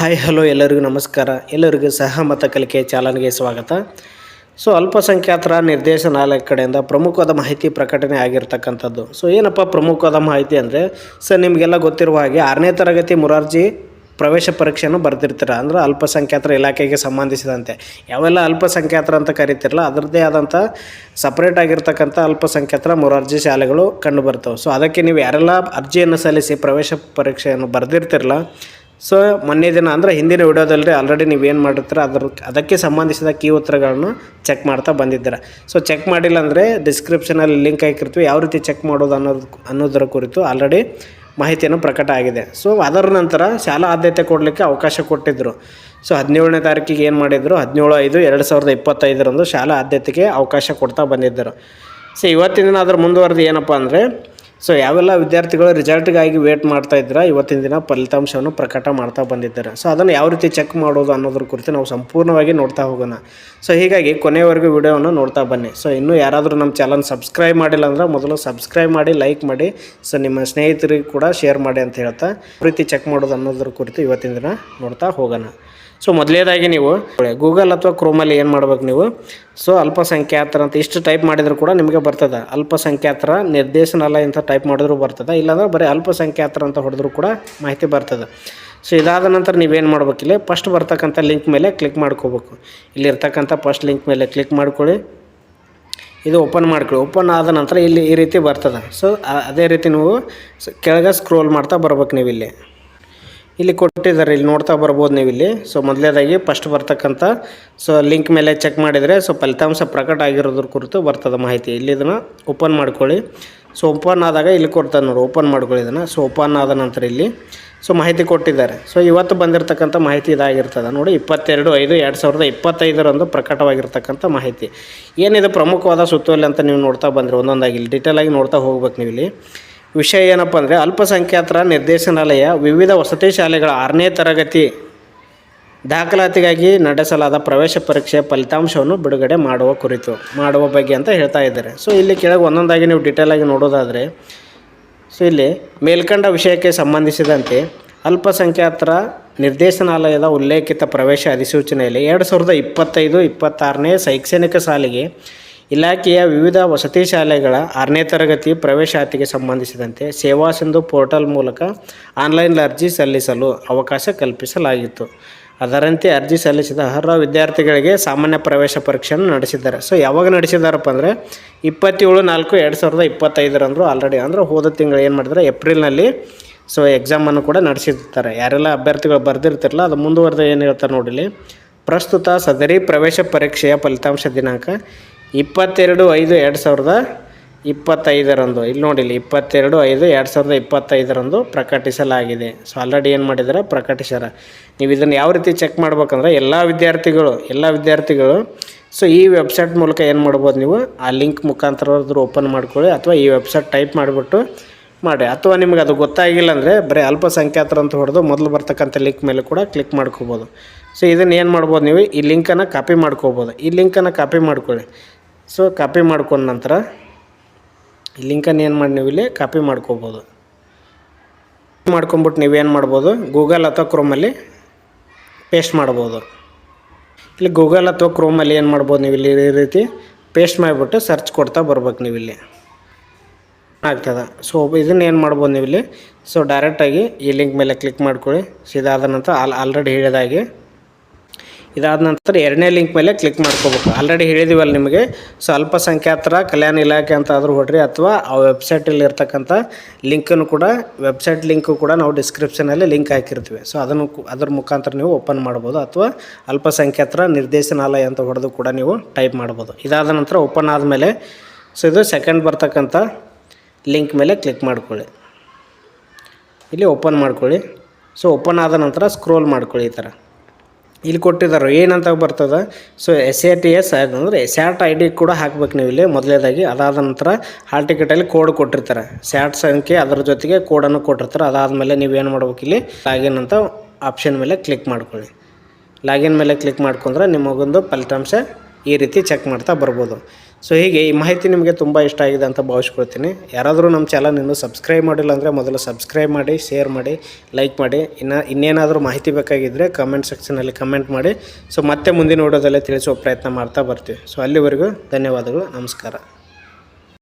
Hi hello ಎಲ್ಲರಿಗೂ ನಮಸ್ಕಾರ. ಎಲ್ಲರಿಗೂ ಸಹಮತ ಕಲಿಕೆ ಚಾಲನೆಗೆ ಸ್ವಾಗತ. ಸೊ ಅಲ್ಪಸಂಖ್ಯಾತರ ನಿರ್ದೇಶನಾಲಯ ಕಡೆಯಿಂದ ಪ್ರಮುಖವಾದ ಮಾಹಿತಿ ಪ್ರಕಟಣೆ ಆಗಿರ್ತಕ್ಕಂಥದ್ದು. ಸೊ ಏನಪ್ಪ ಪ್ರಮುಖವಾದ ಮಾಹಿತಿ ಅಂದರೆ, ಸರ್, ನಿಮಗೆಲ್ಲ ಗೊತ್ತಿರುವ ಹಾಗೆ ಆರನೇ ತರಗತಿ ಮುರಾರ್ಜಿ ಪ್ರವೇಶ ಪರೀಕ್ಷೆಯನ್ನು ಬರೆದಿರ್ತೀರ. ಅಂದ್ರೆ ಅಲ್ಪಸಂಖ್ಯಾತರ ಇಲಾಖೆಗೆ ಸಂಬಂಧಿಸಿದಂತೆ. ಯಾವೆಲ್ಲ ಅಲ್ಪಸಂಖ್ಯಾತರ ಅಂತ ಕರಿತಿರಲ್ಲ, ಅದರದ್ದೇ ಆದಂಥ ಸಪ್ರೇಟ್ ಆಗಿರ್ತಕ್ಕಂಥ ಅಲ್ಪಸಂಖ್ಯಾತರ ಮೊರಾರ್ಜಿ ಶಾಲೆಗಳು ಕಂಡು ಬರ್ತವೆ ಸೊ ಅದಕ್ಕೆ ನೀವು ಯಾರೆಲ್ಲ ಅರ್ಜಿಯನ್ನು ಸಲ್ಲಿಸಿ ಪ್ರವೇಶ ಪರೀಕ್ಷೆಯನ್ನು ಬರೆದಿರ್ತಿರಲ್ಲ ಸೊ ಮೊನ್ನೆ ದಿನ ಅಂದರೆ ಹಿಂದಿನ ವಿಡಿಯೋದಲ್ಲಿ ಆಲ್ರೆಡಿ ನೀವು ಏನು ಮಾಡಿರ್ತೀರ ಅದ್ರ ಅದಕ್ಕೆ ಸಂಬಂಧಿಸಿದ ಕೀ ಉತ್ತರಗಳನ್ನು ಚೆಕ್ ಮಾಡ್ತಾ ಬಂದಿದ್ದೀರ. ಸೊ ಚೆಕ್ ಮಾಡಿಲ್ಲ ಅಂದರೆ ಡಿಸ್ಕ್ರಿಪ್ಷನಲ್ಲಿ ಲಿಂಕ್ ಹಾಕಿರ್ತೀವಿ, ಯಾವ ರೀತಿ ಚೆಕ್ ಮಾಡೋದು ಅನ್ನೋದು ಅನ್ನೋದರ ಕುರಿತು ಆಲ್ರೆಡಿ ಮಾಹಿತಿಯನ್ನು ಪ್ರಕಟ ಆಗಿದೆ. ಸೊ ಅದರ ನಂತರ ಶಾಲಾ ಆದ್ಯತೆ ಕೊಡಲಿಕ್ಕೆ ಅವಕಾಶ ಕೊಟ್ಟಿದ್ದರು ಸೊ ಹದಿನೇಳನೇ ತಾರೀಕಿಗೆ ಏನು ಮಾಡಿದರು? ಹದಿನೇಳು ಐದು ಎರಡು ಸಾವಿರದ ಇಪ್ಪತ್ತೈದರಂದು ಶಾಲಾ ಆದ್ಯತೆಗೆ ಅವಕಾಶ ಕೊಡ್ತಾ ಬಂದಿದ್ದರು. ಸೊ ಇವತ್ತಿನ ದಿನ ಅದ್ರ ಮುಂದುವರೆದು ಏನಪ್ಪ ಅಂದರೆ ಸೊ ಯಾವೆಲ್ಲ ವಿದ್ಯಾರ್ಥಿಗಳು ರಿಸಲ್ಟ್ಗಾಗಿ ವೇಟ್ ಮಾಡ್ತಾ ಇದ್ದೀರಾ? ಇವತ್ತಿನ ದಿನ ಫಲಿತಾಂಶವನ್ನು ಪ್ರಕಟ ಮಾಡ್ತಾ ಬಂದಿದ್ದಾರೆ. ಸೊ ಅದನ್ನು ಯಾವ ರೀತಿ ಚೆಕ್ ಮಾಡೋದು ಅನ್ನೋದ್ರ ಕುರಿತು ನಾವು ಸಂಪೂರ್ಣವಾಗಿ ನೋಡ್ತಾ ಹೋಗೋಣ. ಸೊ ಹೀಗಾಗಿ ಕೊನೆಯವರೆಗೂ ವಿಡಿಯೋವನ್ನು ನೋಡ್ತಾ ಬನ್ನಿ. ಸೊ ಇನ್ನೂ ಯಾರಾದರೂ ನಮ್ಮ ಚಾನಲ್ ಸಬ್ಸ್ಕ್ರೈಬ್ ಮಾಡಿಲ್ಲ ಅಂದ್ರೆ ಮೊದಲು ಸಬ್ಸ್ಕ್ರೈಬ್ ಮಾಡಿ, ಲೈಕ್ ಮಾಡಿ, ಸೊ, ನಿಮ್ಮ ಸ್ನೇಹಿತರಿಗೆ ಕೂಡ ಶೇರ್ ಮಾಡಿ ಅಂತ ಹೇಳ್ತಾ ಯಾವ ರೀತಿ ಚೆಕ್ ಮಾಡೋದು ಅನ್ನೋದ್ರ ಕುರಿತು ಇವತ್ತಿನ ದಿನ ನೋಡ್ತಾ ಹೋಗೋಣ. ಸೊ ಮೊದಲೇದಾಗಿ ನೀವು ಗೂಗಲ್ ಅಥವಾ ಕ್ರೋಮಲ್ಲಿ ಏನು ಮಾಡ್ಬೇಕು ನೀವು? ಸೊ ಅಲ್ಪಸಂಖ್ಯಾತರ ಅಂತ ಇಷ್ಟು ಟೈಪ್ ಮಾಡಿದರೂ ಕೂಡ ನಿಮಗೆ ಬರ್ತದೆ. ಅಲ್ಪಸಂಖ್ಯಾತರ ನಿರ್ದೇಶನಾಲಯ ಅಂತ ಟೈಪ್ ಮಾಡಿದ್ರು ಬರ್ತದೆ. ಇಲ್ಲಾಂದ್ರೆ ಬರೀ ಅಲ್ಪಸಂಖ್ಯಾತರ ಅಂತ ಹೊಡೆದ್ರು ಕೂಡ ಮಾಹಿತಿ ಬರ್ತದೆ. ಸೊ ಇದಾದ ನಂತರ ನೀವೇನು ಮಾಡ್ಬೇಕಿಲ್ಲ ಫಸ್ಟ್ ಬರ್ತಕ್ಕಂಥ ಲಿಂಕ್ ಮೇಲೆ ಕ್ಲಿಕ್ ಮಾಡ್ಕೋಬೇಕು. ಇಲ್ಲಿರ್ತಕ್ಕಂಥ ಫಸ್ಟ್ ಲಿಂಕ್ ಮೇಲೆ ಕ್ಲಿಕ್ ಮಾಡ್ಕೊಳ್ಳಿ. ಇದು ಓಪನ್ ಮಾಡ್ಕೊಳ್ಳಿ. ಓಪನ್ ಆದ ನಂತರ ಇಲ್ಲಿ ಈ ರೀತಿ ಬರ್ತದೆ. ಸೊ ಅದೇ ರೀತಿ ನೀವು ಕೆಳಗೆ ಸ್ಕ್ರೋಲ್ ಮಾಡ್ತಾ ಬರ್ಬೇಕು ನೀವು ಇಲ್ಲಿ. ಇಲ್ಲಿ ಕೊಟ್ಟಿದ್ದಾರೆ, ಇಲ್ಲಿ ನೋಡ್ತಾ ಬರ್ಬೋದು ನೀವು ಇಲ್ಲಿ ಸೊ ಮೊದಲೇದಾಗಿ ಫಸ್ಟ್ ಬರ್ತಕ್ಕಂಥ ಸೊ ಲಿಂಕ್ ಮೇಲೆ ಚೆಕ್ ಮಾಡಿದರೆ ಸೊ ಫಲಿತಾಂಶ ಪ್ರಕಟ ಆಗಿರೋದ್ರ ಕುರಿತು ಬರ್ತದೆ ಮಾಹಿತಿ. ಇಲ್ಲಿ ಇದನ್ನು ಓಪನ್ ಮಾಡ್ಕೊಳ್ಳಿ. ಸೊ ಓಪನ್ ಆದಾಗ ಇಲ್ಲಿ ಕೊಡ್ತಾರೆ ನೋಡಿ ಓಪನ್ ಮಾಡ್ಕೊಳ್ಳಿ ಇದನ್ನು. ಸೊ ಓಪನ್ ಆದ ನಂತರ ಇಲ್ಲಿ ಸೊ ಮಾಹಿತಿ ಕೊಟ್ಟಿದ್ದಾರೆ. ಸೊ ಇವತ್ತು ಬಂದಿರತಕ್ಕಂಥ ಮಾಹಿತಿ ಇದಾಗಿರ್ತದೆ. ನೋಡಿ, ಇಪ್ಪತ್ತೆರಡು, ಐದು, ಎರಡು ಸಾವಿರದ ಇಪ್ಪತ್ತೈದರಂದು ಪ್ರಕಟವಾಗಿರ್ತಕ್ಕಂಥ ಮಾಹಿತಿ. ಏನಿದೆ ಪ್ರಮುಖವಾದ ಸುತ್ತೋಲೆ ಅಂತ ನೀವು ನೋಡ್ತಾ ಬಂದರೆ ಒಂದೊಂದಾಗಿ, ಇಲ್ಲಿ ಡೀಟೇಲಾಗಿ ನೋಡ್ತಾ ಹೋಗ್ಬೇಕು ನೀವು ಇಲ್ಲಿ ವಿಷಯ ಏನಪ್ಪ ಅಂದರೆ ಅಲ್ಪಸಂಖ್ಯಾತರ ನಿರ್ದೇಶನಾಲಯ ವಿವಿಧ ವಸತಿ ಶಾಲೆಗಳ ಆರನೇ ತರಗತಿ ದಾಖಲಾತಿಗಾಗಿ ನಡೆಸಲಾದ ಪ್ರವೇಶ ಪರೀಕ್ಷೆ ಫಲಿತಾಂಶವನ್ನು ಬಿಡುಗಡೆ ಮಾಡುವ ಕುರಿತು, ಮಾಡುವ ಬಗ್ಗೆ ಅಂತ ಹೇಳ್ತಾ ಇದ್ದಾರೆ. ಸೊ ಇಲ್ಲಿ ಕೆಳಗೆ ಒಂದೊಂದಾಗಿ ನೀವು ಡೀಟೇಲಾಗಿ ನೋಡೋದಾದರೆ ಸೊ ಇಲ್ಲಿ ಮೇಲ್ಕಂಡ ವಿಷಯಕ್ಕೆ ಸಂಬಂಧಿಸಿದಂತೆ ಅಲ್ಪಸಂಖ್ಯಾತರ ನಿರ್ದೇಶನಾಲಯದ ಉಲ್ಲೇಖಿತ ಪ್ರವೇಶ ಅಧಿಸೂಚನೆಯಲ್ಲಿ ಎರಡು ಸಾವಿರದ ಇಪ್ಪತ್ತೈದು, ಇಪ್ಪತ್ತಾರನೇ ಶೈಕ್ಷಣಿಕ ಸಾಲಿಗೆ ಇಲಾಖೆಯ ವಿವಿಧ ವಸತಿ ಶಾಲೆಗಳ ಆರನೇ ತರಗತಿ ಪ್ರವೇಶಾತಿಗೆ ಸಂಬಂಧಿಸಿದಂತೆ ಸೇವಾ ಸಿಂಧು ಪೋರ್ಟಲ್ ಮೂಲಕ ಆನ್ಲೈನ್ ಅರ್ಜಿ ಸಲ್ಲಿಸಲು ಅವಕಾಶ ಕಲ್ಪಿಸಲಾಗಿತ್ತು. ಅದರಂತೆ ಅರ್ಜಿ ಸಲ್ಲಿಸಿದ ಅರ್ಹ ವಿದ್ಯಾರ್ಥಿಗಳಿಗೆ ಸಾಮಾನ್ಯ ಪ್ರವೇಶ ಪರೀಕ್ಷೆಯನ್ನು ನಡೆಸಿದ್ದಾರೆ. ಸೊ, ಯಾವಾಗ ನಡೆಸಿದಾರಪ್ಪ ಅಂದರೆ ಇಪ್ಪತ್ತೇಳು ನಾಲ್ಕು ಎರಡು ಸಾವಿರದ ಇಪ್ಪತ್ತೈದರಂದರು ಆಲ್ರೆಡಿ ಅಂದರೆ ಹೋದ ತಿಂಗಳು ಏನು ಮಾಡಿದ್ರೆ ಏಪ್ರಿಲ್ನಲ್ಲಿ ಸೊ ಎಕ್ಸಾಮನ್ನು ಕೂಡ ನಡೆಸಿರ್ತಾರೆ ಯಾರೆಲ್ಲ ಅಭ್ಯರ್ಥಿಗಳು ಬರೆದಿರ್ತಿರಲ್ಲ ಅದು ಮುಂದುವರೆದ ಏನು ಹೇಳ್ತಾರೆ ನೋಡಿಲಿ ಪ್ರಸ್ತುತ ಸದರಿ ಪ್ರವೇಶ ಪರೀಕ್ಷೆಯ ಫಲಿತಾಂಶ ದಿನಾಂಕ ಇಪ್ಪತ್ತೆರಡು ಐದು ಎರಡು ಸಾವಿರದ ಇಪ್ಪತ್ತೈದರಂದು. ಇಲ್ಲಿ ನೋಡಿಲಿ ಇಪ್ಪತ್ತೆರಡು ಐದು ಎರಡು ಸಾವಿರದ ಇಪ್ಪತ್ತೈದರಂದು ಪ್ರಕಟಿಸಲಾಗಿದೆ. ಸೊ ಆಲ್ರೆಡಿ ಏನು ಮಾಡಿದ್ದಾರೆ ಪ್ರಕಟಿಸ್ಯಾರ. ನೀವು ಇದನ್ನು ಯಾವ ರೀತಿ ಚೆಕ್ ಮಾಡ್ಬೇಕಂದ್ರೆ ಎಲ್ಲ ವಿದ್ಯಾರ್ಥಿಗಳು ಎಲ್ಲ ವಿದ್ಯಾರ್ಥಿಗಳು ಸೊ ಈ ವೆಬ್ಸೈಟ್ ಮೂಲಕ ಏನು ಮಾಡ್ಬೋದು ನೀವು? ಆ ಲಿಂಕ್ ಮುಖಾಂತರ ಓಪನ್ ಮಾಡ್ಕೊಳ್ಳಿ, ಅಥವಾ ಈ ವೆಬ್ಸೈಟ್ ಟೈಪ್ ಮಾಡಿಬಿಟ್ಟು ಮಾಡಿ. ಅಥವಾ ನಿಮ್ಗೆ ಅದು ಗೊತ್ತಾಗಿಲ್ಲ ಅಂದರೆ ಬರೀ ಅಲ್ಪಸಂಖ್ಯಾತರ ಅಂತ ಹೊಡೆದು ಮೊದಲು ಬರ್ತಕ್ಕಂಥ ಲಿಂಕ್ ಮೇಲೆ ಕೂಡ ಕ್ಲಿಕ್ ಮಾಡ್ಕೋಬೋದು. ಸೊ ಇದನ್ನು ಏನು ಮಾಡ್ಬೋದು ನೀವು? ಈ ಲಿಂಕನ್ನು ಕಾಪಿ ಮಾಡ್ಕೋಬೋದು. ಈ ಲಿಂಕನ್ನು ಕಾಪಿ ಮಾಡ್ಕೊಳ್ಳಿ. ಸೊ ಕಾಪಿ ಮಾಡ್ಕೊಂಡ ನಂತರ ಲಿಂಕನ್ನು ಏನು ಮಾಡಿ ನೀವು ಇಲ್ಲಿ ಕಾಪಿ ಮಾಡ್ಕೋಬೋದು. ಮಾಡ್ಕೊಂಬಿಟ್ಟು ನೀವೇನು ಮಾಡ್ಬೋದು? ಗೂಗಲ್ ಅಥವಾ ಕ್ರೋಮಲ್ಲಿ ಪೇಸ್ಟ್ ಮಾಡ್ಬೋದು. ಇಲ್ಲಿ ಗೂಗಲ್ ಅಥವಾ ಕ್ರೋಮಲ್ಲಿ ಏನು ಮಾಡ್ಬೋದು ನೀವು ಇಲ್ಲಿ ಈ ರೀತಿ ಪೇಸ್ಟ್ ಮಾಡಿಬಿಟ್ಟು ಸರ್ಚ್ ಕೊಡ್ತಾ ಬರ್ಬೇಕು ನೀವು ಇಲ್ಲಿ. ಆಗ್ತದೆ. ಸೊ ಇದನ್ನು ಏನು ಮಾಡ್ಬೋದು ನೀವು ಇಲ್ಲಿ? ಸೊ ಡೈರೆಕ್ಟಾಗಿ ಈ ಲಿಂಕ್ ಮೇಲೆ ಕ್ಲಿಕ್ ಮಾಡ್ಕೊಳ್ಳಿ. ಸೊ ಇದಾದ ನಂತರ ಆಲ್ ಆಲ್ರೆಡಿ ಹೇಳಿದಾಗೆ ಇದಾದ ನಂತರ ಎರಡನೇ ಲಿಂಕ್ ಮೇಲೆ ಕ್ಲಿಕ್ ಮಾಡ್ಕೋಬೇಕು. ಆಲ್ರೆಡಿ ಹೇಳಿದೀವಲ್ಲ ನಿಮಗೆ ಸೊ ಅಲ್ಪಸಂಖ್ಯಾತರ ಕಲ್ಯಾಣ ಇಲಾಖೆ ಅಂತ ಆದರೂ ಹೊಡ್ರಿ, ಅಥವಾ ಆ ವೆಬ್ಸೈಟಲ್ಲಿ ಇರ್ತಕ್ಕಂಥ ಲಿಂಕನ್ನು ಕೂಡ ವೆಬ್ಸೈಟ್ ಲಿಂಕು ಕೂಡ ನಾವು ಡಿಸ್ಕ್ರಿಪ್ಷನಲ್ಲಿ ಲಿಂಕ್ ಹಾಕಿರ್ತೀವಿ. ಸೊ ಅದನ್ನು ಅದ್ರ ಮುಖಾಂತರ ನೀವು ಓಪನ್ ಮಾಡ್ಬೋದು, ಅಥವಾ ಅಲ್ಪಸಂಖ್ಯಾತರ ನಿರ್ದೇಶನಾಲಯ ಅಂತ ಹೊಡೆದು ಕೂಡ ನೀವು ಟೈಪ್ ಮಾಡ್ಬೋದು. ಇದಾದ ನಂತರ ಓಪನ್ ಆದಮೇಲೆ ಸೊ ಇದು ಸೆಕೆಂಡ್ ಬರ್ತಕ್ಕಂಥ ಲಿಂಕ್ ಮೇಲೆ ಕ್ಲಿಕ್ ಮಾಡ್ಕೊಳ್ಳಿ. ಇಲ್ಲಿ ಓಪನ್ ಮಾಡ್ಕೊಳ್ಳಿ. ಸೊ ಓಪನ್ ಆದ ನಂತರ ಸ್ಕ್ರೋಲ್ ಮಾಡ್ಕೊಳ್ಳಿ ಈ ಥರ ಇಲ್ಲಿ ಕೊಟ್ಟಿದ್ದಾರೆ. ಏನಂತ ಬರ್ತದೆ? So S A T S ಅಂದರೆ ಸ್ಯಾಟ್ ಐ ಡಿ ಕೂಡ ಹಾಕ್ಬೇಕು ನೀವು ಇಲ್ಲಿ. ಮೊದಲೇದಾಗಿ ಅದಾದ ನಂತರ ಹಾಲ್ ಟಿಕೆಟಲ್ಲಿ ಕೋಡ್ ಕೊಟ್ಟಿರ್ತಾರೆ. ಸ್ಯಾಟ್ ಸಂಖ್ಯೆ ಅದರ ಜೊತೆಗೆ ಕೋಡನ್ನು ಕೊಟ್ಟಿರ್ತಾರೆ. ಅದಾದಮೇಲೆ ನೀವೇನು ಮಾಡ್ಬೇಕು ಇಲ್ಲಿ? ಲಾಗಿನ್ ಅಂತ ಆಪ್ಷನ್ ಮೇಲೆ ಕ್ಲಿಕ್ ಮಾಡ್ಕೊಳ್ಳಿ. ಲಾಗಿನ್ ಮೇಲೆ ಕ್ಲಿಕ್ ಮಾಡ್ಕೊಂಡ್ರೆ ನಿಮಗೊಂದು ಫಲಿತಾಂಶ ಈ ರೀತಿ ಚೆಕ್ ಮಾಡ್ತಾ ಬರ್ಬೋದು. ಸೊ ಹೀಗೆ ಈ ಮಾಹಿತಿ ನಿಮಗೆ ತುಂಬ ಇಷ್ಟ ಆಗಿದೆ ಅಂತ ಭಾವಿಸ್ಕೊಳ್ತೀನಿ. ಯಾರಾದರೂ ನಮ್ಮ ಚಾನಲ್ ಇನ್ನೂ ಸಬ್ಸ್ಕ್ರೈಬ್ ಮಾಡಿಲ್ಲ ಅಂದರೆ ಮೊದಲು ಸಬ್ಸ್ಕ್ರೈಬ್ ಮಾಡಿ ಶೇರ್ ಮಾಡಿ ಲೈಕ್ ಮಾಡಿ. ಇನ್ನು ಇನ್ನೇನಾದರೂ ಮಾಹಿತಿ ಬೇಕಾಗಿದ್ದರೆ ಕಮೆಂಟ್ ಸೆಕ್ಷನಲ್ಲಿ ಕಮೆಂಟ್ ಮಾಡಿ. ಸೊ ಮತ್ತೆ ಮುಂದಿನ ವಿಡಿಯೋದಲ್ಲೇ ತಿಳಿಸುವ ಪ್ರಯತ್ನ ಮಾಡ್ತಾ ಬರ್ತೀವಿ. ಸೊ ಅಲ್ಲಿವರೆಗೂ ಧನ್ಯವಾದಗಳು. ನಮಸ್ಕಾರ.